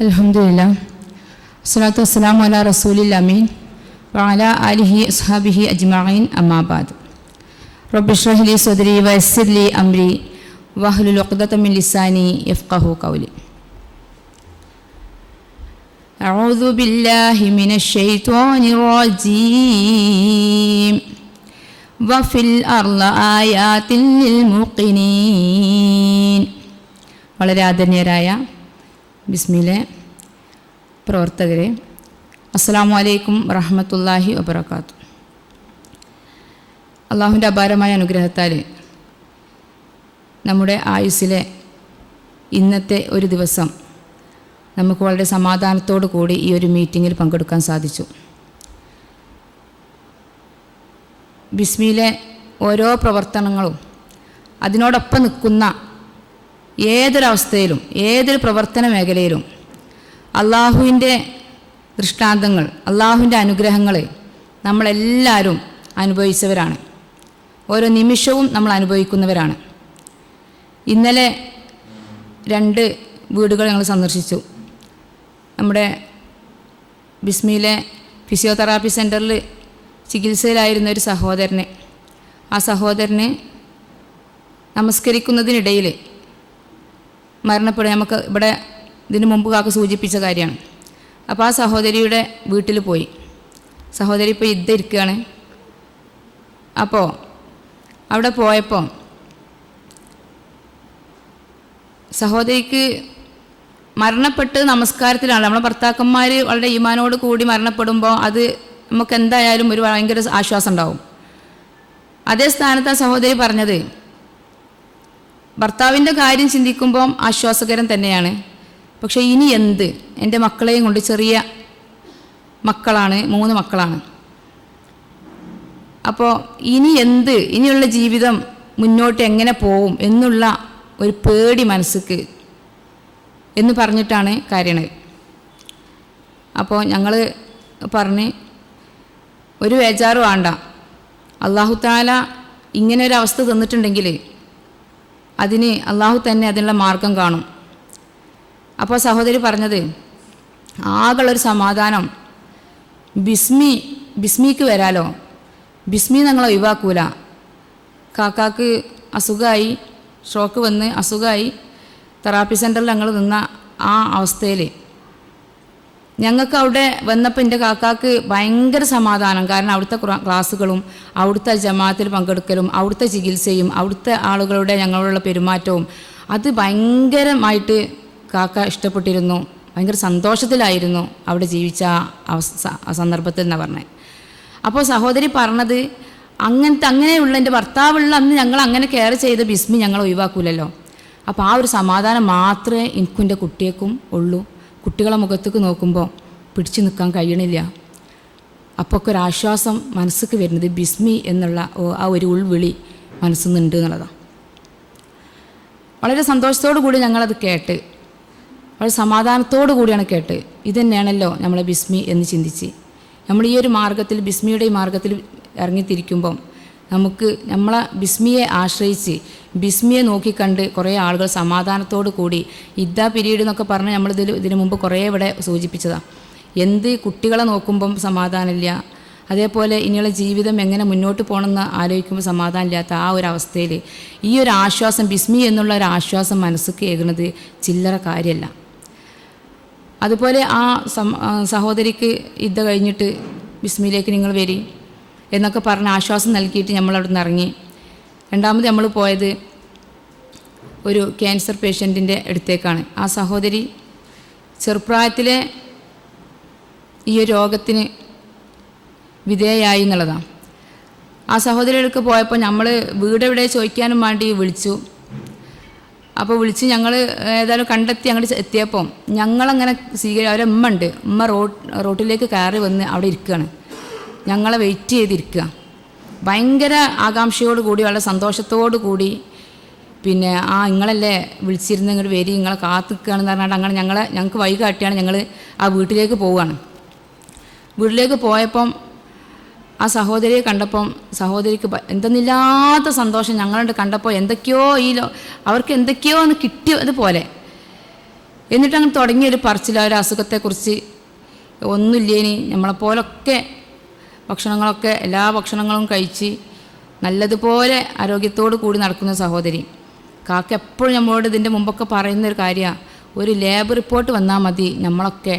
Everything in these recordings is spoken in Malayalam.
അലഹമില്ല അസ്സലാത്തു വസ്സലാമു അല റസൂലിൽ അമീൻ വഅല ആലിഹി അസ്ഹാബിഹി അജ്മഈൻ അമ്മാബാദ് റബ്ബിഷ്റഹ് ലി സദ്രി വയസ്സിർ ലി അംരി വഹ്ലുൽ ഉഖ്ദത മിൻ ലിസാനി യഫ്ഖഹു ഖൗലി أعوذ بالله من الشيطان الرجيم وفي الأرض آيات للموقنين വളരെ ആദരണീയരായ ബിസ്മിലെ പ്രവർത്തകരെ അസ്സാം വലൈക്കും വറഹമത്തല്ലാഹി വബർക്കാത്തു അള്ളാഹുവിന്റെ അപാരമായ അനുഗ്രഹത്താൽ നമ്മുടെ ആയുസ്സിലെ ഇന്നത്തെ ഒരു ദിവസം നമുക്ക് വളരെ സമാധാനത്തോടു കൂടി ഈ ഒരു മീറ്റിങ്ങിൽ പങ്കെടുക്കാൻ സാധിച്ചു. ബിസ്മിയിലെ ഓരോ പ്രവർത്തനങ്ങളും അതിനോടൊപ്പം നിൽക്കുന്ന ഏതൊരവസ്ഥയിലും ഏതൊരു പ്രവർത്തന മേഖലയിലും അള്ളാഹുവിന്റെ ദൃഷ്ടാന്തങ്ങൾ അള്ളാഹുവിന്റെ അനുഗ്രഹങ്ങൾ നമ്മളെല്ലാവരും അനുഭവിച്ചവരാണ്. ഓരോ നിമിഷവും നമ്മൾ അനുഭവിക്കുന്നവരാണ്. ഇന്നലെ രണ്ട് വീടുകൾ ഞങ്ങൾ സന്ദർശിച്ചു. നമ്മുടെ ബിസ്മിയിലെ ഫിസിയോതെറാപ്പി സെന്ററിൽ ചികിത്സയിലായിരുന്ന ഒരു സഹോദരനെ. ആ സഹോദരന് നമസ്കരിക്കുന്നതിനിടയിൽ മരണപ്പെടുക നമുക്ക് ഇവിടെ ഇതിനു മുമ്പ് കാക്ക സൂചിപ്പിച്ച കാര്യമാണ്. അപ്പോൾ ആ സഹോദരിയുടെ വീട്ടിൽ പോയി. സഹോദരി ഇപ്പോൾ യുദ്ധം ഇരിക്കുകയാണ് അപ്പോൾ അവിടെ പോയപ്പോൾ സഹോദരിക്ക് മരണപ്പെട്ട് നമസ്കാരത്തിലാണ്. നമ്മളെ ഭർത്താക്കന്മാർ വളരെ ഈമാനോട് കൂടി മരണപ്പെടുമ്പോൾ അത് നമുക്ക് എന്തായാലും ഒരു ഭയങ്കര ആശ്വാസം ഉണ്ടാവും. അതേ സ്ഥാനത്ത് ആ സഹോദരി പറഞ്ഞത് ഭർത്താവിന്റെ കാര്യം ചിന്തിക്കുമ്പം ആശ്വാസകരം തന്നെയാണ്. പക്ഷേ ഇനി എന്ത്? എന്റെ മക്കളെയും കൊണ്ട് ചെറിയ മക്കളാണ് മൂന്ന് മക്കളാണ്. അപ്പോൾ ഇനി എന്ത്? ഇനിയുള്ള ജീവിതം മുന്നോട്ട് എങ്ങനെ പോവും എന്നുള്ള ഒരു പേടി മനസ്സിക്ക് എന്ന് പറഞ്ഞിട്ടാണ് കാര്യങ്ങൾ. അപ്പോൾ ഞങ്ങൾ പറഞ്ഞ് ഒരു വേജാറ് വേണ്ട അള്ളാഹു താല ഇങ്ങനെ ഒരു അവസ്ഥ തന്നിട്ടുണ്ടെങ്കിൽ അതിന് അള്ളാഹു തന്നെ അതിനുള്ള മാർഗം കാണും. അപ്പോൾ സഹോദരി പറഞ്ഞത് ആകെയുള്ളൊരു സമാധാനം ബിസ്മി ബിസ്മിക്ക് വരാലോ? ബിസ്മി ഞങ്ങൾ ഒഴിവാക്കൂല. കാക്കാക്ക് അസുഖമായി സ്ട്രോക്ക് വന്ന് അസുഖമായി തെറാപ്പി സെന്ററിൽ ഞങ്ങൾ നിന്ന ആ അവസ്ഥയിൽ ഞങ്ങൾക്ക് അവിടെ വന്നപ്പോൾ എന്റെ കാക്കാക്ക് ഭയങ്കര സമാധാനം. കാരണം അവിടുത്തെ ക്ലാ- ക്ലാസ്സുകളും അവിടുത്തെ ജമാഅത്തിൽ പങ്കെടുക്കലും അവിടുത്തെ ചികിത്സയും അവിടുത്തെ ആളുകളുടെ ഞങ്ങളുള്ള പെരുമാറ്റവും അത് ഭയങ്കരമായിട്ട് കാക്ക ഇഷ്ടപ്പെട്ടിരുന്നു. ഭയങ്കര സന്തോഷത്തിലായിരുന്നു അവിടെ ജീവിച്ച അവസ സന്ദർഭത്തിൽ എന്നാണ് പറഞ്ഞത് അപ്പോൾ സഹോദരി പറഞ്ഞത് അങ്ങനത്തെ അങ്ങനെയുള്ള എന്റെ ഭർത്താവുള്ള അന്ന് ഞങ്ങൾ അങ്ങനെ കെയർ ചെയ്ത ബിസ്മി ഞങ്ങൾ ഒഴിവാക്കൂലല്ലോ. അപ്പോൾ ആ ഒരു സമാധാനം മാത്രമേ എനിക്കും എന്റെ കുട്ടിയേക്കും ഉള്ളൂ. കുട്ടികളെ മുഖത്തേക്ക് നോക്കുമ്പോൾ പിടിച്ചു നിൽക്കാൻ കഴിയണില്ല. അപ്പോൾ ഒരു ആശ്വാസം മനസ്സിക്ക് വരുന്നത് ബിസ്മി എന്നുള്ള ആ ഒരു ഉൾവിളി മനസ്സിൽ നിന്നുണ്ട് എന്നുള്ളതാണ് വളരെ സന്തോഷത്തോടു കൂടി ഞങ്ങളത് കേട്ട് വളരെ സമാധാനത്തോടു കൂടിയാണ് കേട്ട് ഇത് തന്നെയാണല്ലോ നമ്മളെ ബിസ്മി എന്ന് ചിന്തിച്ച്. നമ്മൾ ഈ ഒരു മാർഗത്തിൽ ബിസ്മിയുടെ ഈ മാർഗത്തിൽ ഇറങ്ങിത്തിരിക്കുമ്പം നമുക്ക് നമ്മളെ ബിസ്മിയെ ആശ്രയിച്ച് ബിസ്മിയെ നോക്കിക്കണ്ട് കുറേ ആളുകൾ സമാധാനത്തോടു കൂടി ഇദ്ദ പിരീഡ് എന്നൊക്കെ പറഞ്ഞ് നമ്മളിതിൽ ഇതിനു മുമ്പ് കുറേ ഇവിടെ സൂചിപ്പിച്ചതാണ് എന്ത് കുട്ടികളെ നോക്കുമ്പം സമാധാനമില്ല. അതേപോലെ ഇനിയുള്ള ജീവിതം എങ്ങനെ മുന്നോട്ട് പോകണമെന്ന് ആലോചിക്കുമ്പോൾ സമാധാനമില്ലാത്ത ആ ഒരു അവസ്ഥയിൽ ഈ ഒരു ആശ്വാസം ബിസ്മി എന്നുള്ള ഒരു ആശ്വാസം മനസ്സ് ഏകുന്നത് ചില്ലറ കാര്യമല്ല. അതുപോലെ ആ സഹോദരിക്ക് ഇദ്ദ കഴിഞ്ഞിട്ട് ബിസ്മിയിലേക്ക് നിങ്ങൾ വരി. എന്നൊക്കെ പറഞ്ഞ് ആശ്വാസം നൽകിയിട്ട് നമ്മൾ അവിടെ നിന്ന് ഇറങ്ങി. രണ്ടാമത് നമ്മൾ പോയത് ഒരു ക്യാൻസർ പേഷ്യന്റിന്റെ അടുത്തേക്കാണ്. ആ സഹോദരി ചെറുപ്രായത്തിലെ ഈ രോഗത്തിന് വിധേയായി എന്നുള്ളതാണ് ആ സഹോദരികൾക്ക് പോയപ്പോൾ നമ്മൾ വീട് എവിടെ ചോദിക്കാനും വേണ്ടി വിളിച്ചു. അപ്പോൾ വിളിച്ച് ഞങ്ങൾ ഏതായാലും കണ്ടെത്തി അങ്ങോട്ട് എത്തിയപ്പം ഞങ്ങളങ്ങനെ സ്വീകരി അവരെ ഉമ്മ ഉണ്ട്. ഉമ്മ റോട്ടിലേക്ക് കയറി വന്ന് അവിടെ ഇരിക്കുകയാണ്. ഞങ്ങളെ വെയിറ്റ് ചെയ്തിരിക്കുക. ഭയങ്കര ആകാംക്ഷയോട് കൂടി വളരെ സന്തോഷത്തോടു കൂടി പിന്നെ ആ നിങ്ങളല്ലേ വിളിച്ചിരുന്ന ഇങ്ങോട്ട് വരി നിങ്ങളെ കാത്ത് നിൽക്കുകയാണെന്ന് പറഞ്ഞാൽ അങ്ങനെ ഞങ്ങളെ ഞങ്ങൾക്ക് വഴി കാട്ടിയാണ് ഞങ്ങൾ ആ വീട്ടിലേക്ക് പോവുകയാണ് വീട്ടിലേക്ക് പോയപ്പം ആ സഹോദരിയെ കണ്ടപ്പം സഹോദരിക്ക് എന്തെന്നില്ലാത്ത സന്തോഷം ഞങ്ങളുണ്ട് കണ്ടപ്പോൾ എന്തൊക്കെയോ ഈ അവർക്ക് എന്തൊക്കെയോ ഒന്ന് കിട്ടിയതുപോലെ എന്നിട്ട് അങ്ങ് തുടങ്ങിയൊരു ഒരു അസുഖത്തെക്കുറിച്ച് ഒന്നുമില്ലേനി നമ്മളെപ്പോലൊക്കെ ഭക്ഷണങ്ങളൊക്കെ എല്ലാ ഭക്ഷണങ്ങളും കഴിച്ച് നല്ലതുപോലെ ആരോഗ്യത്തോടു കൂടി നടക്കുന്ന സഹോദരി. കാക്ക എപ്പോഴും നമ്മളോട് ഇതിന്റെ മുമ്പൊക്കെ പറയുന്ന ഒരു കാര്യമാണ് ഒരു ലേബർ റിപ്പോർട്ട് വന്നാൽ മതി നമ്മളൊക്കെ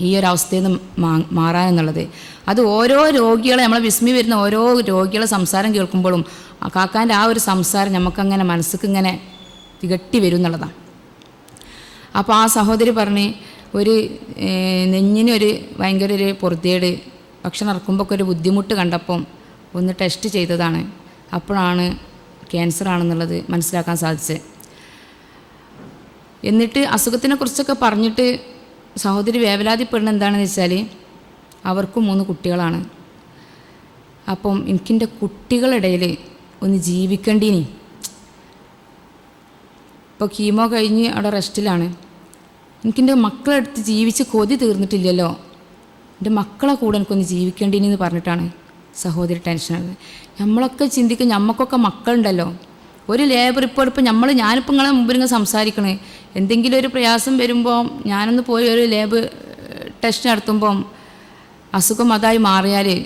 ഈ ഒരു അവസ്ഥയിൽ നിന്ന് മാ മാറാനെന്നുള്ളത് അത് ഓരോ രോഗികളെ നമ്മളെ വിസ്മി വരുന്ന ഓരോ രോഗികളെ സംസാരം കേൾക്കുമ്പോഴും കാക്കാന്റെ ആ ഒരു സംസാരം നമുക്കങ്ങനെ മനസ്സിക്ക് ഇങ്ങനെ തികട്ടി വരും എന്നുള്ളതാണ്. അപ്പോൾ ആ സഹോദരി പറഞ്ഞ് ഒരു നെഞ്ഞിന് നെഞ്ഞിനൊരു ഭയങ്കര ഒരു പൊറുതിയേട് ഭക്ഷണം നടക്കുമ്പോൾ ഒക്കെ ഒരു ബുദ്ധിമുട്ട് കണ്ടപ്പം ഒന്ന് ടെസ്റ്റ് ചെയ്തതാണ്. അപ്പോഴാണ് ക്യാൻസർ ആണെന്നുള്ളത് മനസ്സിലാക്കാൻ സാധിച്ചത്. എന്നിട്ട് അസുഖത്തിനെ കുറിച്ചൊക്കെ പറഞ്ഞിട്ട് സഹോദരി വേവലാതിപ്പെടുന്ന എന്താണെന്ന് വെച്ചാൽ അവർക്കും മൂന്ന് കുട്ടികളാണ്. അപ്പം എനിക്കെന്റെ കുട്ടികളിടയിൽ ഒന്ന് ജീവിക്കേണ്ടീനി. ഇപ്പോൾ കീമോ കഴിഞ്ഞ് അവിടെ റെസ്റ്റിലാണ് എനിക്കെന്റെ മക്കളെടുത്ത് ജീവിച്ച് കൊതി തീർന്നിട്ടില്ലല്ലോ. എന്റെ മക്കളെ കൂടെ എനിക്കൊന്ന് ജീവിക്കേണ്ടി എന്ന് പറഞ്ഞിട്ടാണ് സഹോദരി ടെൻഷനാണ് നമ്മളൊക്കെ ചിന്തിക്കും നമ്മൾക്കൊക്കെ മക്കളുണ്ടല്ലോ. ഒരു ലേബർ ഇപ്പോൾ ഇപ്പോൾ നമ്മൾ ഞാനിപ്പോൾ നിങ്ങളെ മുമ്പിൽ ഇങ്ങനെ സംസാരിക്കണേ. എന്തെങ്കിലും ഒരു പ്രയാസം വരുമ്പോൾ ഞാനൊന്ന് പോയി ഒരു ലേബ് ടെസ്റ്റ് നടത്തുമ്പോൾ അസുഖം അതായി മാറിയാൽ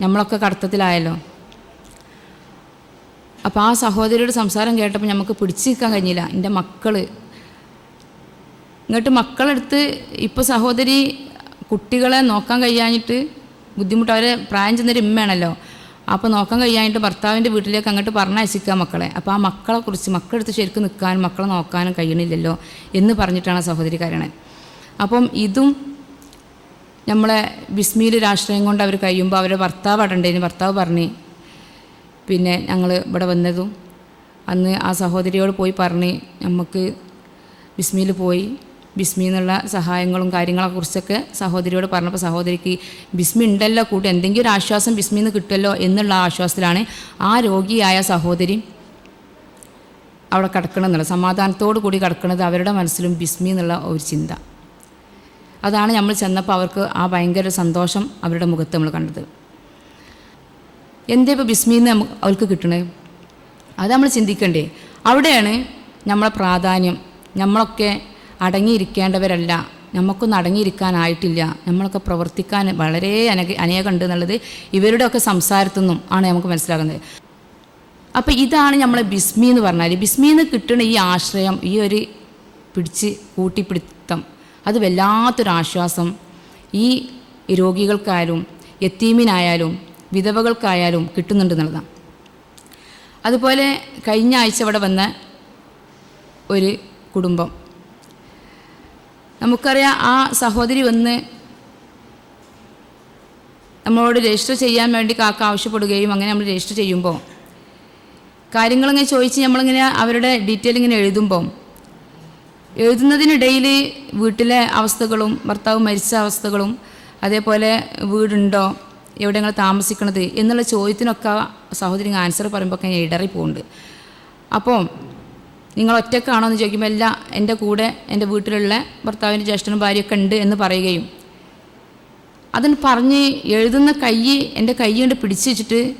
നമ്മളൊക്കെ കടത്തത്തിലായല്ലോ. അപ്പോൾ ആ സഹോദരിയുടെ സംസാരം കേട്ടപ്പോൾ നമുക്ക് പിടിച്ചു നിൽക്കാൻ കഴിഞ്ഞില്ല. എന്റെ മക്കൾ ഇങ്ങോട്ട് മക്കളെടുത്ത് ഇപ്പോൾ സഹോദരി കുട്ടികളെ നോക്കാൻ കഴിയാഞ്ഞിട്ട് ബുദ്ധിമുട്ട് അവരെ പ്രായം ചെന്നൊരു ഉമ്മയാണല്ലോ അപ്പോൾ നോക്കാൻ കഴിയാഞ്ഞിട്ട് ഭർത്താവിന്റെ വീട്ടിലേക്ക് അങ്ങോട്ട് പറഞ്ഞയച്ചിക്കുക മക്കളെ. അപ്പോൾ ആ മക്കളെ കുറിച്ച് മക്കളെടുത്ത് ശരിക്കും നിൽക്കാനും മക്കളെ നോക്കാനും കഴിയണില്ലല്ലോ എന്ന് പറഞ്ഞിട്ടാണ് സഹോദരി കരണൻ അപ്പം ഇതും നമ്മളെ ബിസ്മിയിൽ രാഷ്ട്രീയം കൊണ്ട് അവർ കഴിയുമ്പോൾ അവരെ ഭർത്താവ് അടണ്ടേന് ഭർത്താവ് പറഞ്ഞു. പിന്നെ ഞങ്ങൾ ഇവിടെ വന്നതും അന്ന് ആ സഹോദരിയോട് പോയി പറഞ്ഞ് നമുക്ക് ബിസ്മിയിൽ പോയി. ബിസ്മി എന്നുള്ള സഹായങ്ങളും കാര്യങ്ങളെ കുറിച്ചൊക്കെ സഹോദരിയോട് പറഞ്ഞപ്പോൾ സഹോദരിക്ക് ബിസ്മി ഉണ്ടല്ലോ കൂട്ടി എന്തെങ്കിലും ഒരു ആശ്വാസം ബിസ്മിയിൽ നിന്ന് കിട്ടുമല്ലോ എന്നുള്ള ആശ്വാസത്തിലാണ് ആ രോഗിയായ സഹോദരി അവിടെ കിടക്കണമെന്നുള്ള സമാധാനത്തോടു കൂടി കിടക്കുന്നത് അവരുടെ മനസ്സിലും ബിസ്മി എന്നുള്ള ഒരു ചിന്ത. അതാണ് നമ്മൾ ചെന്നപ്പോൾ അവർക്ക് ആ ഭയങ്കര സന്തോഷം അവരുടെ മുഖത്ത് നമ്മൾ കണ്ടത്. എന്തേ ഇപ്പോൾ നമുക്ക് അവർക്ക് കിട്ടണേ? അത് നമ്മൾ ചിന്തിക്കണ്ടേ? അവിടെയാണ് നമ്മളെ പ്രാധാന്യം. നമ്മളൊക്കെ അടങ്ങിയിരിക്കേണ്ടവരല്ല. നമുക്കൊന്നും അടങ്ങിയിരിക്കാനായിട്ടില്ല. നമ്മളൊക്കെ പ്രവർത്തിക്കാൻ വളരെ അനക അനേകമുണ്ട് എന്നുള്ളത് ഇവരുടെയൊക്കെ സംസാരത്തു നിന്നും ആണ് നമുക്ക് മനസ്സിലാകുന്നത്. അപ്പോൾ ഇതാണ് നമ്മളെ ബിസ്മി എന്ന് പറഞ്ഞാൽ ബിസ്മിന്ന് കിട്ടുന്ന ഈ ആശ്രയം ഈ ഒരു പിടിച്ച് കൂട്ടിപ്പിടുത്തം അത് വല്ലാത്തൊരു ആശ്വാസം. ഈ രോഗികൾക്കായാലും എത്തീമിനായാലും വിധവകൾക്കായാലും കിട്ടുന്നുണ്ട് എന്നുള്ളതാണ്. അതുപോലെ കഴിഞ്ഞ ആഴ്ച ഇവിടെ വന്ന ഒരു കുടുംബം. നമുക്കറിയാം ആ സഹോദരി വന്ന് നമ്മളോട് രജിസ്റ്റർ ചെയ്യാൻ വേണ്ടി കാക്ക ആവശ്യപ്പെടുകയും അങ്ങനെ നമ്മൾ രജിസ്റ്റർ ചെയ്യുമ്പോൾ കാര്യങ്ങളിങ്ങനെ ചോദിച്ച് നമ്മളിങ്ങനെ അവരുടെ ഡീറ്റെയിൽ ഇങ്ങനെ എഴുതുമ്പം എഴുതുന്നതിനിടയിൽ വീട്ടിലെ അവസ്ഥകളും ഭർത്താവ് മരിച്ച അവസ്ഥകളും അതേപോലെ വീടുണ്ടോ എവിടെ നിങ്ങൾ താമസിക്കണത് എന്നുള്ള ചോദ്യത്തിനൊക്കെ സഹോദരി ആൻസർ ഞാൻ ഇടറി പോകുന്നുണ്ട് അപ്പോൾ നിങ്ങൾ ഒറ്റക്കാണോ എന്ന് ചോദിക്കുമ്പോൾ അല്ല എന്റെ കൂടെ എന്റെ വീട്ടിലുള്ള ഭർത്താവിന്റെ ജ്യേഷ്ഠനും ഭാര്യയൊക്കെ ഉണ്ട് എന്ന് പറയുകയും അതിന് പറഞ്ഞ് എഴുതുന്ന കൈ എന്റെ കൈ കൊണ്ട് പിടിച്ച് വെച്ചിട്ട്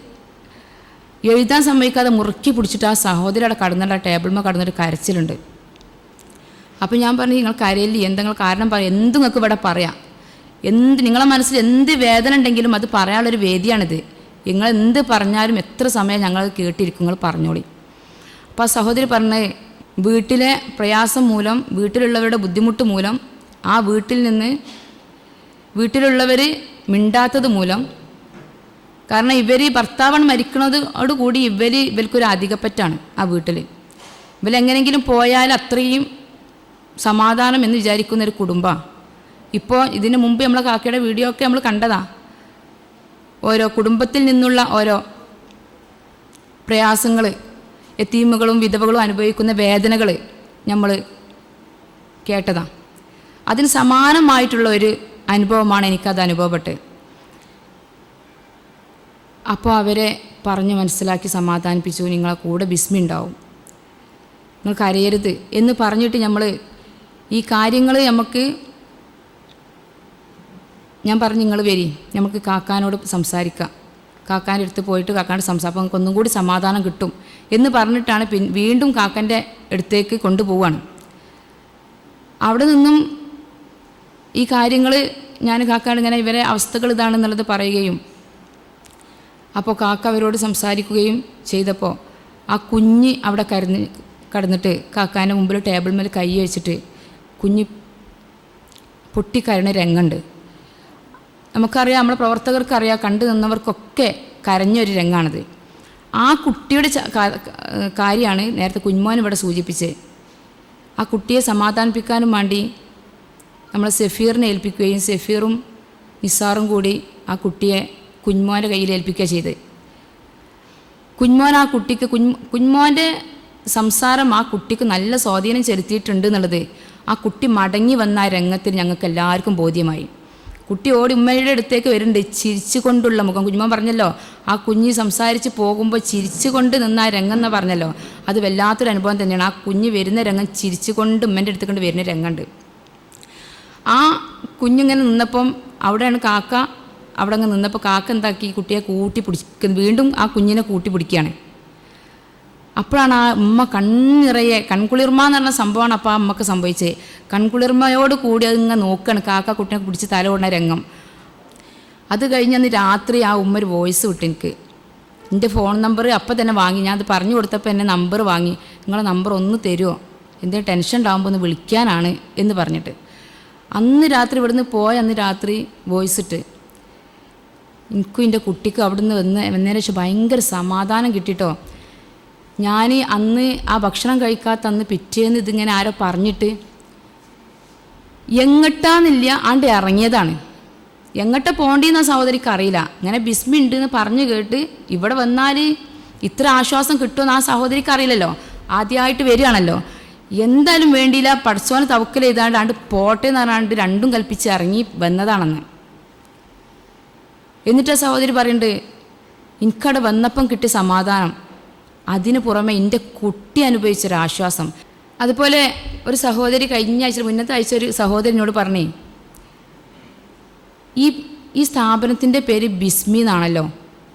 എഴുതാൻ സമ്മതിക്കാതെ മുറുക്കി പിടിച്ചിട്ട് ആ സഹോദരി അവിടെ കടന്നിട്ട് ആ ടേബിൾമ കടന്നിട്ട് കരച്ചിലുണ്ട്. അപ്പോൾ ഞാൻ പറഞ്ഞു നിങ്ങൾ കരയില്ല? എന്തെങ്കിലും കാരണം പറയാം എന്ത് നിങ്ങൾക്ക് ഇവിടെ പറയാം? എന്ത് നിങ്ങളെ മനസ്സിൽ എന്ത് വേദന ഉണ്ടെങ്കിലും അത് പറയാനുള്ളൊരു വേദിയാണിത്. നിങ്ങൾ എന്ത് പറഞ്ഞാലും എത്ര സമയം ഞങ്ങൾ കേട്ടിരിക്കും നിങ്ങൾ പറഞ്ഞോളി. അപ്പോൾ ആ സഹോദരി പറഞ്ഞ് വീട്ടിലെ പ്രയാസം മൂലം വീട്ടിലുള്ളവരുടെ ബുദ്ധിമുട്ട് മൂലം ആ വീട്ടിൽ നിന്ന് വീട്ടിലുള്ളവർ മിണ്ടാത്തത് മൂലം കാരണം ഇവർ ഭർത്താവൻ മരിക്കുന്നതോട് കൂടി ഇവർ ഇവർക്കൊരു അധികപ്പറ്റാണ് ആ വീട്ടിൽ ഇവരെങ്ങനെങ്കിലും പോയാൽ അത്രയും സമാധാനം എന്ന് വിചാരിക്കുന്ന ഒരു കുടുംബമാണ് ഇപ്പോൾ ഇതിന് മുമ്പ് നമ്മളെ കാക്കയുടെ വീഡിയോ ഒക്കെ നമ്മൾ കണ്ടതാ. ഓരോ കുടുംബത്തിൽ നിന്നുള്ള ഓരോ പ്രയാസങ്ങൾ എത്തീമുകളും വിധവകളും അനുഭവിക്കുന്ന വേദനകൾ നമ്മൾ കേട്ടതാണ് അതിന് സമാനമായിട്ടുള്ള ഒരു അനുഭവമാണ് എനിക്കത് അനുഭവപ്പെട്ടത്. അപ്പോൾ അവരെ പറഞ്ഞ് മനസ്സിലാക്കി സമാധാനിപ്പിച്ചു നിങ്ങളെ കൂടെ ബിസ്മി ഉണ്ടാവും. നിങ്ങൾ കരയരുത് എന്ന് പറഞ്ഞിട്ട് നമ്മൾ ഈ കാര്യങ്ങൾ നമുക്ക് ഞാൻ പറഞ്ഞു നിങ്ങൾ വരി. നമുക്ക് കാക്കാനോട് സംസാരിക്കാം. കാക്കാന്റെ അടുത്ത് പോയിട്ട് കാക്കാന്റെ സംസാരം ഒന്നും കൂടി സമാധാനം കിട്ടും എന്ന് പറഞ്ഞിട്ടാണ് പിൻ വീണ്ടും കാക്കന്റെ അടുത്തേക്ക് കൊണ്ടുപോവാണ്. അവിടെ നിന്നും ഈ കാര്യങ്ങൾ ഞാൻ കാക്കാട് ഇങ്ങനെ ഇവരെ അവസ്ഥകൾ ഇതാണെന്നുള്ളത് പറയുകയും അപ്പോൾ കാക്ക അവരോട് സംസാരിക്കുകയും ചെയ്തപ്പോൾ ആ കുഞ്ഞ് അവിടെ കരഞ്ഞ് കടന്നിട്ട് കാക്കാന്റെ മുമ്പിൽ ടേബിൾ മേൽ കൈ വെച്ചിട്ട് കുഞ്ഞ് പൊട്ടിക്കരണ രംഗമുണ്ട് നമുക്കറിയാം നമ്മുടെ പ്രവർത്തകർക്കറിയാം കണ്ടു നിന്നവർക്കൊക്കെ കരഞ്ഞൊരു രംഗാണത്. ആ കുട്ടിയുടെ കാര്യമാണ് നേരത്തെ കുഞ്ഞുമോൻ ഇവിടെ സൂചിപ്പിച്ചത്. ആ കുട്ടിയെ സമാധാനിപ്പിക്കാനും വേണ്ടി നമ്മൾ സെഫീറിനെ ഏൽപ്പിക്കുകയും സെഫീറും നിസാറും കൂടി ആ കുട്ടിയെ കുഞ്ഞുമോന്റെ കയ്യിൽ ഏൽപ്പിക്കുക ചെയ്ത്. കുഞ്ഞുമോൻ ആ കുട്ടിക്ക് കുഞ്ഞ് കുഞ്ഞുമോന്റെ സംസാരം ആ കുട്ടിക്ക് നല്ല സ്വാധീനം ചെലുത്തിയിട്ടുണ്ട് എന്നുള്ളത് ആ കുട്ടി മടങ്ങി വന്ന ആ രംഗത്തിൽ ഞങ്ങൾക്ക് എല്ലാവർക്കും ബോധ്യമായി. കുട്ടി ഓടി ഉമ്മയുടെ അടുത്തേക്ക് വരുന്നുണ്ട്. ചിരിച്ചുകൊണ്ടുള്ള മുഖം. കുഞ്ഞുമ്മ പറഞ്ഞല്ലോ ആ കുഞ്ഞ് സംസാരിച്ച് പോകുമ്പോൾ ചിരിച്ചുകൊണ്ട് നിന്ന ആ രംഗം എന്ന് പറഞ്ഞല്ലോ. അത് വല്ലാത്തൊരു അനുഭവം തന്നെയാണ്. ആ കുഞ്ഞ് വരുന്ന രംഗം ചിരിച്ചുകൊണ്ട് ഉമ്മന്റെ അടുത്ത് കൊണ്ട് വരുന്ന രംഗമുണ്ട്. ആ കുഞ്ഞിങ്ങനെ നിന്നപ്പം അവിടെയാണ് കാക്ക. അവിടെ അങ്ങ് നിന്നപ്പോൾ കാക്ക എന്താക്കി? കുട്ടിയെ കൂട്ടി പിടിക്കുന്നു വീണ്ടും ആ കുഞ്ഞിനെ കൂട്ടി പിടിക്കുകയാണ് അപ്പോഴാണ് ആ ഉമ്മ കണ്ണിറയെ കൺകുളിർമ എന്ന് പറഞ്ഞ സംഭവമാണ് അപ്പോൾ ആ അമ്മയ്ക്ക് സംഭവിച്ചത്. കൺകുളിർമയോട് കൂടി അതിങ്ങനെ നോക്കുകയാണ് കാക്ക കുട്ടിനെ പിടിച്ച് തല കൊണ്ട രംഗം. അത് കഴിഞ്ഞ് അന്ന് രാത്രി ആ ഉമ്മ ഒരു വോയിസ് വിട്ടു എനിക്ക്. എന്റെ ഫോൺ നമ്പർ അപ്പം തന്നെ വാങ്ങി ഞാൻ അത് പറഞ്ഞു കൊടുത്തപ്പോൾ എന്നെ നമ്പർ വാങ്ങി. നിങ്ങളെ നമ്പർ ഒന്ന് തരുമോ എന്തെങ്കിലും ടെൻഷൻ ഉണ്ടാകുമ്പോൾ ഒന്ന് വിളിക്കാനാണ് എന്ന് പറഞ്ഞിട്ട്. അന്ന് രാത്രി ഇവിടുന്ന് പോയ അന്ന് രാത്രി വോയിസ് ഇട്ട്. എനിക്കും എന്റെ കുട്ടിക്കും അവിടുന്ന് വന്ന് വന്നതിന് ശേഷം ഭയങ്കര സമാധാനം കിട്ടിട്ടോ. ഞാൻ അന്ന് ആ ഭക്ഷണം കഴിക്കാത്ത അന്ന് പിറ്റേന്ന് ഇതിങ്ങനെ ആരോ പറഞ്ഞിട്ട് എങ്ങട്ടാന്നില്ല ആണ്ട് ഇറങ്ങിയതാണ്. എങ്ങട്ട പോണ്ടീന്ന് ആ സഹോദരിക്ക് അറിയില്ല. ഇങ്ങനെ ബിസ്മി ഉണ്ട് എന്ന് പറഞ്ഞു കേട്ട് ഇവിടെ വന്നാൽ ഇത്ര ആശ്വാസം കിട്ടുമെന്ന് ആ സഹോദരിക്ക് അറിയില്ലല്ലോ. ആദ്യമായിട്ട് വരികയാണല്ലോ. എന്തായാലും വേണ്ടിയില്ല പഠിച്ചോനെ തവക്കൽ ചെയ്താണ്ട് ആണ്ട് പോട്ടെ എന്ന് പറഞ്ഞാണ്ട് രണ്ടും കൽപ്പിച്ച് ഇറങ്ങി വന്നതാണെന്ന്. എന്നിട്ട് ആ സഹോദരി പറയുന്നുണ്ട് എനിക്കവിടെ വന്നപ്പം കിട്ടിയ സമാധാനം. അതിന് പുറമെ എന്റെ കുട്ടി അനുഭവിച്ചൊരാശ്വാസം അതുപോലെ ഒരു സഹോദരി കഴിഞ്ഞ ആഴ്ച മുന്നത്തെ ആഴ്ച ഒരു സഹോദരനോട് പറഞ്ഞേ ഈ ഈ സ്ഥാപനത്തിന്റെ പേര് ബിസ്മി എന്നാണല്ലോ.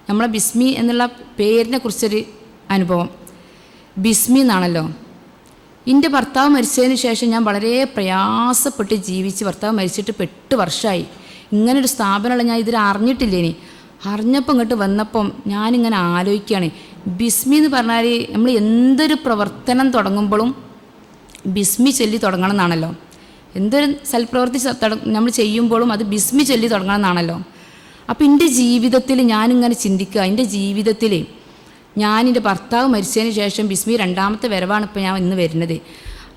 നമ്മളെ ബിസ്മി എന്നുള്ള പേരിനെ കുറിച്ചൊരു അനുഭവം. ബിസ്മി എന്നാണല്ലോ. എന്റെ ഭർത്താവ് മരിച്ചതിന് ശേഷം ഞാൻ വളരെ പ്രയാസപ്പെട്ട് ജീവിച്ച് ഭർത്താവ് മരിച്ചിട്ട് എട്ട് വർഷമായി ഇങ്ങനൊരു സ്ഥാപനമുള്ള ഞാൻ ഇതിൽ അറിഞ്ഞിട്ടില്ല ഇനി അറിഞ്ഞപ്പോൾ ഇങ്ങോട്ട് വന്നപ്പം ഞാനിങ്ങനെ ആലോചിക്കുകയാണ്. ബിസ്മി എന്ന് പറഞ്ഞാൽ നമ്മൾ എന്തൊരു പ്രവർത്തനം തുടങ്ങുമ്പോഴും ബിസ്മി ചൊല്ലി തുടങ്ങണം എന്നാണല്ലോ. എന്തൊരു സൽപ്രവൃത്തി നമ്മൾ ചെയ്യുമ്പോഴും അത് ബിസ്മി ചൊല്ലി തുടങ്ങണം എന്നാണല്ലോ. അപ്പോൾ എന്റെ ജീവിതത്തിൽ ഞാനിങ്ങനെ ചിന്തിക്കുക. എന്റെ ജീവിതത്തിൽ ഞാൻ എന്റെ ഭർത്താവ് മരിച്ചതിന് ശേഷം ബിസ്മി രണ്ടാമത്തെ വരവാണ് ഇപ്പോൾ ഞാൻ ഇന്ന് വരുന്നത്.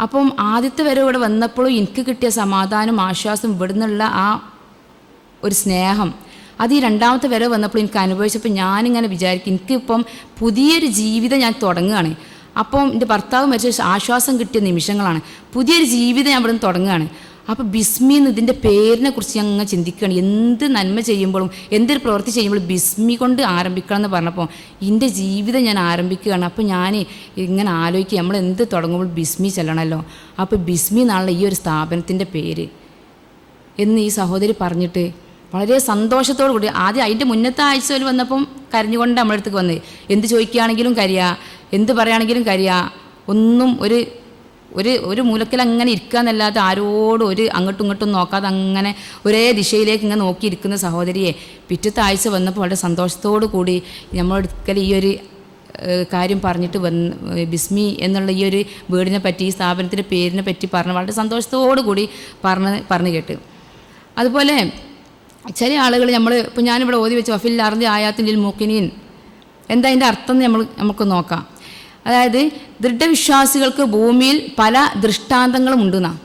അപ്പം ആദ്യത്തെ വരവ് ഇവിടെ വന്നപ്പോഴും എനിക്ക് കിട്ടിയ സമാധാനം ആശ്വാസം ഇവിടുന്നുള്ള ആ ഒരു സ്നേഹം അത് ഈ രണ്ടാമത്തെ വരവ് വന്നപ്പോൾ എനിക്ക് അനുഭവിച്ചപ്പോൾ ഞാനിങ്ങനെ വിചാരിക്കും എനിക്കിപ്പം പുതിയൊരു ജീവിതം ഞാൻ തുടങ്ങുകയാണ്. അപ്പം എന്റെ ഭർത്താവ് മരിച്ച ആശ്വാസം കിട്ടിയ നിമിഷങ്ങളാണ്. പുതിയൊരു ജീവിതം ഞാൻ ഇവിടെ നിന്ന് തുടങ്ങുകയാണ്. അപ്പോൾ ബിസ്മി എന്ന് ഇതിന്റെ പേരിനെ കുറിച്ച് അങ്ങ് ചിന്തിക്കുകയാണ്. എന്ത് നന്മ ചെയ്യുമ്പോഴും എന്തൊരു പ്രവൃത്തി ചെയ്യുമ്പോഴും ബിസ്മി കൊണ്ട് ആരംഭിക്കണം എന്ന് പറഞ്ഞപ്പോൾ എന്റെ ജീവിതം ഞാൻ ആരംഭിക്കുകയാണ്. അപ്പോൾ ഞാൻ ഇങ്ങനെ ആലോചിക്കുക നമ്മൾ എന്ത് തുടങ്ങുമ്പോൾ ബിസ്മി ചെല്ലണമല്ലോ? അപ്പോൾ ബിസ്മി എന്നുള്ള ഈ ഒരു സ്ഥാപനത്തിന്റെ പേര്. എന്ന് ഈ സഹോദരി പറഞ്ഞിട്ട് വളരെ സന്തോഷത്തോടു കൂടി. ആദ്യം അതിന്റെ മുന്നത്തെ ആഴ്ച ഒരു വന്നപ്പം കരഞ്ഞുകൊണ്ട് നമ്മുടെ അടുത്തേക്ക് വന്ന് എന്ത് ചോദിക്കുകയാണെങ്കിലും കരിയ എന്ത് പറയുകയാണെങ്കിലും കരിയ ഒന്നും ഒരു ഒരു ഒരു മൂലക്കിൽ അങ്ങനെ ഇരിക്കുക എന്നല്ലാതെ ആരോടും ഒരു അങ്ങോട്ടും ഇങ്ങോട്ടും നോക്കാതെ അങ്ങനെ ഒരേ ദിശയിലേക്ക് ഇങ്ങനെ നോക്കിയിരിക്കുന്ന സഹോദരിയെ പിറ്റത്തെ ആഴ്ച വന്നപ്പോൾ വളരെ സന്തോഷത്തോടു കൂടി നമ്മളൊരിക്കൽ ഈ ഒരു കാര്യം പറഞ്ഞിട്ട് വന്ന് ബിസ്മി എന്നുള്ള ഈ ഒരു വീടിനെ പറ്റി ഈ സ്ഥാപനത്തിന്റെ പേരിനെ പറ്റി പറഞ്ഞ് വളരെ സന്തോഷത്തോടു കൂടി പറഞ്ഞ് പറഞ്ഞു കേട്ട്. അതുപോലെ ചില ആളുകൾ നമ്മൾ ഇപ്പോൾ ഞാനിവിടെ ഓതി വെച്ച് വഫിൽ അർദി ആയാത്തിന്റെ മൂക്കിനീൻ എന്താ അതിന്റെ അർത്ഥം നമ്മൾ നമുക്ക് നോക്കാം. അതായത് ദൃഢവിശ്വാസികൾക്ക് ഭൂമിയിൽ പല ദൃഷ്ടാന്തങ്ങളും ഉണ്ടെന്നാ.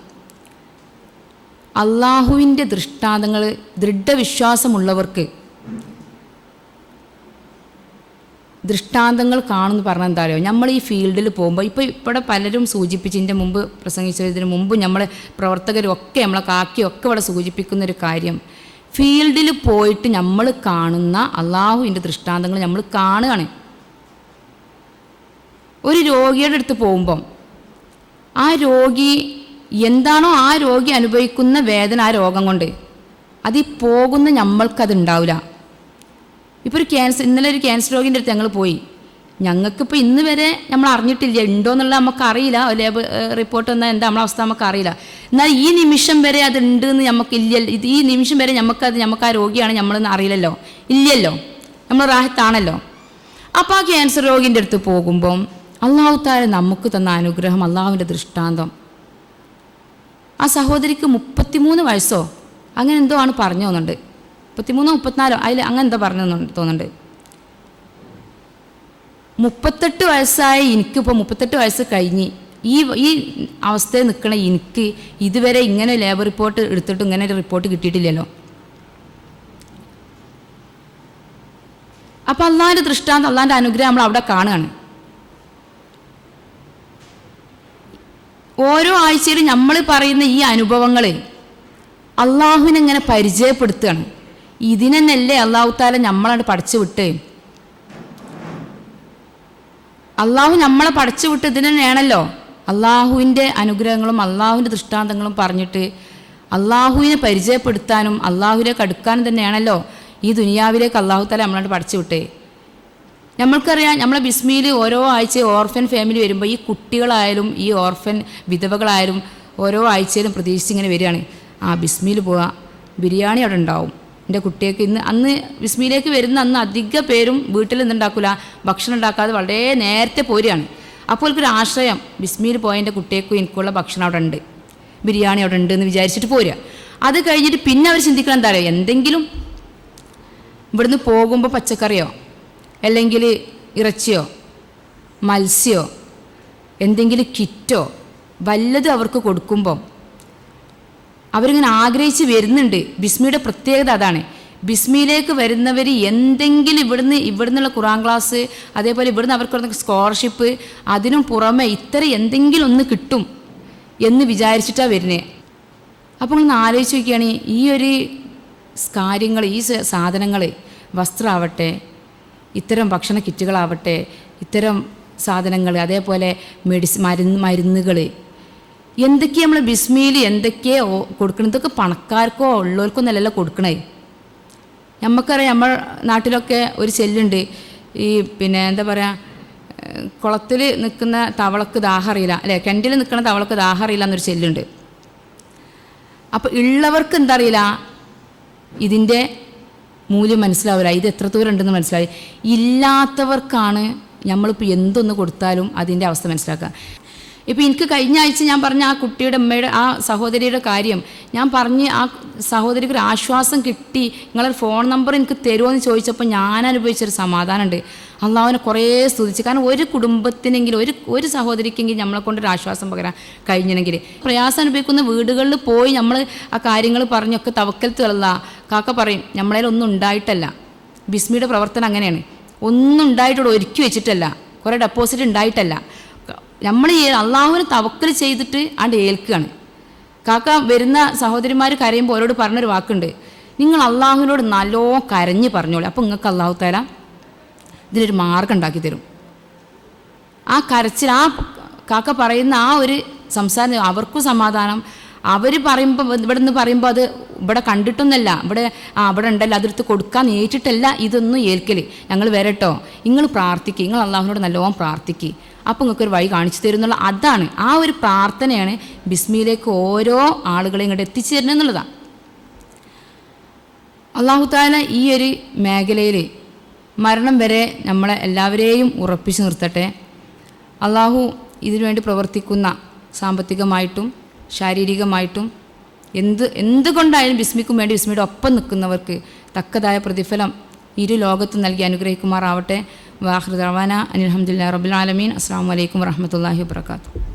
അള്ളാഹുവിന്റെ ദൃഷ്ടാന്തങ്ങൾ ദൃഢവിശ്വാസമുള്ളവർക്ക് ദൃഷ്ടാന്തങ്ങൾ കാണുമെന്ന് പറഞ്ഞാൽ എന്താ അറിയോ? നമ്മൾ ഈ ഫീൽഡിൽ പോകുമ്പോൾ ഇപ്പോൾ ഇവിടെ പലരും സൂചിപ്പിച്ച് ഇതിന്റെ മുമ്പ് പ്രസംഗിച്ചതിന് മുമ്പ് നമ്മളെ പ്രവർത്തകരും ഒക്കെ നമ്മളെ കാക്കിയൊക്കെ ഇവിടെ സൂചിപ്പിക്കുന്നൊരു കാര്യം. ഫീൽഡിൽ പോയിട്ട് നമ്മൾ കാണുന്ന അള്ളാഹുവിന്റെ ദൃഷ്ടാന്തങ്ങൾ നമ്മൾ കാണുകയാണ്. ഒരു രോഗിയുടെ അടുത്ത് പോകുമ്പം ആ രോഗി എന്താണോ ആ രോഗി അനുഭവിക്കുന്ന വേദന ആ രോഗം കൊണ്ട് അത് ഈ പോകുന്ന നമ്മൾക്കത് ഉണ്ടാവില്ല. ഇപ്പോൾ ഒരു ക്യാൻസർ ഇന്നലെ ഒരു ക്യാൻസർ രോഗിന്റെ അടുത്ത് ഞങ്ങൾ പോയി. ഞങ്ങൾക്കിപ്പോൾ ഇന്ന് വരെ നമ്മൾ അറിഞ്ഞിട്ടില്ല. ഉണ്ടോ എന്നുള്ളത് നമുക്ക് അറിയില്ല ലേബ് റിപ്പോർട്ട് എന്നാൽ എന്താ നമ്മളെ അവസ്ഥ നമുക്ക് അറിയില്ല എന്നാൽ ഈ നിമിഷം വരെ അത് ഉണ്ട് എന്ന് നമുക്ക് ഇല്ലല്ലോ ഇത് ഈ നിമിഷം വരെ നമുക്കത് നമുക്ക് ആ രോഗിയാണ് നമ്മളെന്ന് അറിയില്ലല്ലോ. ഇല്ലല്ലോ. നമ്മൾ റാഹത്താണല്ലോ. അപ്പോൾ ആ ക്യാൻസർ രോഗിന്റെ അടുത്ത് പോകുമ്പം അള്ളാഹു താല നമുക്ക് തന്ന അനുഗ്രഹം അള്ളാഹുവിന്റെ ദൃഷ്ടാന്തം. ആ സഹോദരിക്ക് മുപ്പത്തിമൂന്ന് വയസ്സോ? അങ്ങനെ എന്തോ ആണ് പറഞ്ഞു തോന്നുന്നുണ്ട്. മുപ്പത്തിമൂന്നോ മുപ്പത്തിനാലോ? അതിൽ അങ്ങനെ എന്തോ പറഞ്ഞു തോന്നുന്നു- തോന്നുന്നുണ്ട്. മുപ്പത്തെട്ട് വയസ്സായ എനിക്കിപ്പോൾ മുപ്പത്തെട്ട് വയസ്സ് കഴിഞ്ഞ്. ഈ ഈ അവസ്ഥയിൽ നിൽക്കണ എനിക്ക് ഇതുവരെ ഇങ്ങനെ ലേബർ റിപ്പോർട്ട് എടുത്തിട്ട് ഇങ്ങനെ ഒരു റിപ്പോർട്ട് കിട്ടിയിട്ടില്ലല്ലോ. അപ്പോൾ അള്ളാന്റെ ദൃഷ്ടാന്ത അള്ളാന്റെ അനുഗ്രഹം നമ്മൾ അവിടെ കാണുകയാണ്. ഓരോ ആഴ്ചയിലും നമ്മൾ പറയുന്ന ഈ അനുഭവങ്ങൾ അള്ളാഹുവിനെങ്ങനെ പരിചയപ്പെടുത്തുകയാണ്. ഇതിനെന്നല്ലേ അള്ളാഹു താല നമ്മളാണ് പഠിച്ചു വിട്ട് അള്ളാഹു നമ്മളെ പഠിച്ചു വിട്ട് ഇതിന് തന്നെയാണല്ലോ. അള്ളാഹുവിന്റെ അനുഗ്രഹങ്ങളും അള്ളാഹുവിന്റെ ദൃഷ്ടാന്തങ്ങളും പറഞ്ഞിട്ട് അള്ളാഹുവിനെ പരിചയപ്പെടുത്താനും അള്ളാഹുവിലേക്ക് അടുക്കാനും തന്നെയാണല്ലോ ഈ ദുനിയാവിലേക്ക് അള്ളാഹു തല നമ്മളോട് പഠിച്ചു വിട്ടേ. നമ്മൾക്കറിയാം നമ്മളെ ബിസ്മിയിൽ ഓരോ ആഴ്ച ഓർഫൻ ഫാമിലി വരുമ്പോൾ ഈ കുട്ടികളായാലും ഈ ഓർഫൻ വിധവകളായാലും ഓരോ ആഴ്ചയിലും പ്രതീക്ഷിച്ച് ഇങ്ങനെ വരികയാണ്. ആ ബിസ്മിയിൽ പോവാ ബിരിയാണി അവിടെ ഉണ്ടാവും. എന്റെ കുട്ടിയൊക്കെ ഇന്ന് അന്ന് വിസ്മിയിലേക്ക് വരുന്ന അന്ന് അധിക പേരും വീട്ടിൽ നിന്നുണ്ടാക്കില്ല ഭക്ഷണം ഉണ്ടാക്കാതെ വളരെ നേരത്തെ പോരുകയാണ്. അപ്പോൾ എനിക്കൊരു ആശ്രയം ബിസ്മിയിൽ പോയ എന്റെ കുട്ടിയേക്കും എനിക്കുള്ള ഭക്ഷണം അവിടെ ഉണ്ട് ബിരിയാണി അവിടെ ഉണ്ട് എന്ന് വിചാരിച്ചിട്ട് പോരുക. അത് കഴിഞ്ഞിട്ട് പിന്നെ അവർ ചിന്തിക്കണം എന്താ പറയുക എന്തെങ്കിലും ഇവിടുന്ന് പോകുമ്പോൾ പച്ചക്കറിയോ അല്ലെങ്കിൽ ഇറച്ചിയോ മത്സ്യമോ എന്തെങ്കിലും കിറ്റോ വല്ലതും അവർക്ക് കൊടുക്കുമ്പോൾ അവരിങ്ങനെ ആഗ്രഹിച്ച് വരുന്നുണ്ട്. ബിസ്മിയുടെ പ്രത്യേകത അതാണ്. ബിസ്മിയിലേക്ക് വരുന്നവർ എന്തെങ്കിലും ഇവിടുന്ന് ഇവിടുന്നുള്ള ഖുറാൻ ക്ലാസ് അതേപോലെ ഇവിടുന്ന് അവർക്ക് സ്കോളർഷിപ്പ് അതിനും പുറമെ ഇത്ര എന്തെങ്കിലും ഒന്ന് കിട്ടും എന്ന് വിചാരിച്ചിട്ടാണ് വരുന്നത് അപ്പോൾ ഒന്ന് ആലോചിച്ച് നോക്കുകയാണെങ്കിൽ ഈ ഒരു കാര്യങ്ങൾ ഈ സാധനങ്ങൾ വസ്ത്രമാവട്ടെ ഇത്തരം ഭക്ഷണ കിറ്റുകളാവട്ടെ ഇത്തരം സാധനങ്ങൾ അതേപോലെ മെഡിസിൻ മരുന്ന് മരുന്നുകൾ എന്തൊക്കെ നമ്മൾ ബിസ്മിയിൽ എന്തൊക്കെയോ കൊടുക്കുന്നതൊക്കെ പണക്കാർക്കോ ഉള്ളവർക്കോ നല്ല കൊടുക്കണേ. നമുക്കറിയാം നമ്മൾ നാട്ടിലൊക്കെ ഒരു ചെല്ലുണ്ട് ഈ പിന്നെ എന്താ പറയുക കുളത്തിൽ നിൽക്കുന്ന തവളക്ക് ദാഹം അറിയില്ല. അല്ലേ? കിണറ്റിൽ നിൽക്കുന്ന തവളക്ക് ദാഹം അറിയില്ല എന്നൊരു ചെല്ലുണ്ട് അപ്പോൾ ഉള്ളവർക്ക് എന്താ അറിയില്ല? ഇതിന്റെ മൂല്യം മനസ്സിലാവില്ല. ഇത് എത്ര ദൂരം ഉണ്ടെന്ന് മനസ്സിലായി. ഇല്ലാത്തവർക്കാണ് നമ്മളിപ്പോൾ എന്തൊന്ന് കൊടുത്താലും അതിന്റെ അവസ്ഥ മനസ്സിലാക്കുക. ഇപ്പോൾ എനിക്ക് കഴിഞ്ഞ ആഴ്ച ഞാൻ പറഞ്ഞ ആ കുട്ടിയുടെ അമ്മയുടെ ആ സഹോദരിയുടെ കാര്യം ഞാൻ പറഞ്ഞ് ആ സഹോദരിക്ക് ഒരു ആശ്വാസം കിട്ടി നിങ്ങളൊരു ഫോൺ നമ്പർ എനിക്ക് തരുമോ എന്ന് ചോദിച്ചപ്പോൾ ഞാൻ അനുഭവിച്ചൊരു സമാധാനമുണ്ട്. അള്ളാഹുവിനെ കുറേ സ്തുതിച്ച്. കാരണം ഒരു കുടുംബത്തിനെങ്കിലും ഒരു ഒരു സഹോദരിക്കെങ്കിലും നമ്മളെ കൊണ്ടൊരു ആശ്വാസം പകരാൻ കഴിഞ്ഞെങ്കിൽ പ്രയാസം അനുഭവിക്കുന്ന വീടുകളിൽ പോയി നമ്മൾ ആ കാര്യങ്ങൾ പറഞ്ഞൊക്കെ തവക്കലത്തുള്ള കാക്ക പറയും നമ്മളതിലൊന്നും ഉണ്ടായിട്ടല്ല. ബിസ്മിയുടെ പ്രവർത്തനം അങ്ങനെയാണ്. ഒന്നും ഉണ്ടായിട്ടുള്ള ഒരുക്കി വെച്ചിട്ടല്ല. കുറേ ഡെപ്പോസിറ്റ് ഉണ്ടായിട്ടല്ല. നമ്മൾ അള്ളാഹുവിനെ തവക്കൽ ചെയ്തിട്ട് ആണ്ട് ഏൽക്കുകയാണ് കാക്ക വരുന്ന സഹോദരിമാർ കരയുമ്പോൾ അവരോട് പറഞ്ഞൊരു വാക്കുണ്ട്. നിങ്ങൾ അള്ളാഹുവിനോട് നല്ലോ കരഞ്ഞ് പറഞ്ഞോളൂ. അപ്പോൾ നിങ്ങൾക്ക് അള്ളാഹു തല ഇതിനൊരു മാർഗം ഉണ്ടാക്കി തരും. ആ കരച്ചിൽ ആ കാക്ക പറയുന്ന ആ ഒരു സംസാരം അവർക്കും സമാധാനം അവർ പറയുമ്പോൾ ഇവിടെ നിന്ന് പറയുമ്പോൾ അത് ഇവിടെ കണ്ടിട്ടൊന്നല്ല. ഇവിടെ ആ അവിടെ ഉണ്ടല്ലോ അതെടുത്ത് കൊടുക്കാൻ ഏറ്റിട്ടല്ല ഇതൊന്നും ഏൽക്കൽ ഞങ്ങൾ വരട്ടോ. നിങ്ങൾ പ്രാർത്ഥിക്കുക നിങ്ങൾ അള്ളാഹുവിനോട് നല്ലോണം പ്രാർത്ഥിക്കുക അപ്പോൾ നിങ്ങൾക്ക് ഒരു വഴി കാണിച്ചു തരുന്നുള്ള അതാണ്. ആ ഒരു പ്രാർത്ഥനയാണ് ബിസ്മിയിലേക്ക് ഓരോ ആളുകളെയും ഇങ്ങോട്ട് എത്തിച്ചു തരുന്നത് എന്നുള്ളതാണ്. അള്ളാഹു താല ഈ ഒരു മേഖലയിൽ മരണം വരെ നമ്മളെ എല്ലാവരെയും ഉറപ്പിച്ചു നിർത്തട്ടെ. അള്ളാഹു ഇതിനുവേണ്ടി പ്രവർത്തിക്കുന്ന സാമ്പത്തികമായിട്ടും ശാരീരികമായിട്ടും എന്ത് എന്തുകൊണ്ടായാലും ബിസ്മിക്കും വേണ്ടി ബിസ്മിയുടെ ഒപ്പം നിൽക്കുന്നവർക്ക് തക്കതായ പ്രതിഫലം ഇരു ലോകത്തും നൽകി അനുഗ്രഹിക്കുമാറാവട്ടെ. വാഹൃദാന അനിൽഹമുല്ലാ റബുലാലമീൻ അസ്സാം വലൈക്കും വറഹമത്തല്ലാഹി വാത്തു